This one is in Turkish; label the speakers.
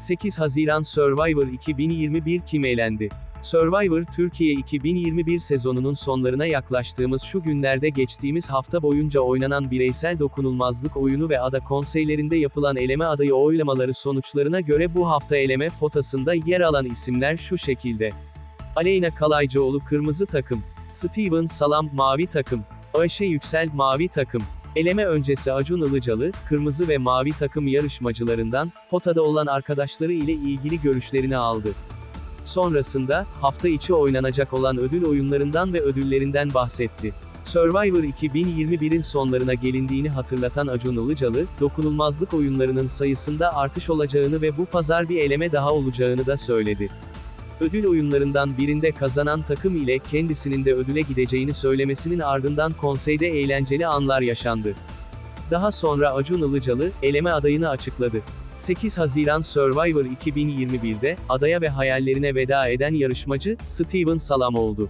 Speaker 1: 8 Haziran Survivor 2021 kim elendi? Survivor Türkiye 2021 sezonunun sonlarına yaklaştığımız şu günlerde geçtiğimiz hafta boyunca oynanan bireysel dokunulmazlık oyunu ve ada konseylerinde yapılan eleme adayı oylamaları sonuçlarına göre bu hafta eleme potasında yer alan isimler şu şekilde. Aleyna Kalaycıoğlu Kırmızı Takım, Steven Salam Mavi Takım, Ayşe Yüksel Mavi Takım, Eleme öncesi Acun Ilıcalı, kırmızı ve mavi takım yarışmacılarından, potada olan arkadaşları ile ilgili görüşlerini aldı. Sonrasında, hafta içi oynanacak olan ödül oyunlarından ve ödüllerinden bahsetti. Survivor 2021'in sonlarına gelindiğini hatırlatan Acun Ilıcalı, dokunulmazlık oyunlarının sayısında artış olacağını ve bu pazar bir eleme daha olacağını da söyledi. Ödül oyunlarından birinde kazanan takım ile kendisinin de ödüle gideceğini söylemesinin ardından konseyde eğlenceli anlar yaşandı. Daha sonra Acun Ilıcalı, eleme adayını açıkladı. 8 Haziran Survivor 2021'de, adaya ve hayallerine veda eden yarışmacı, Steven Salam oldu.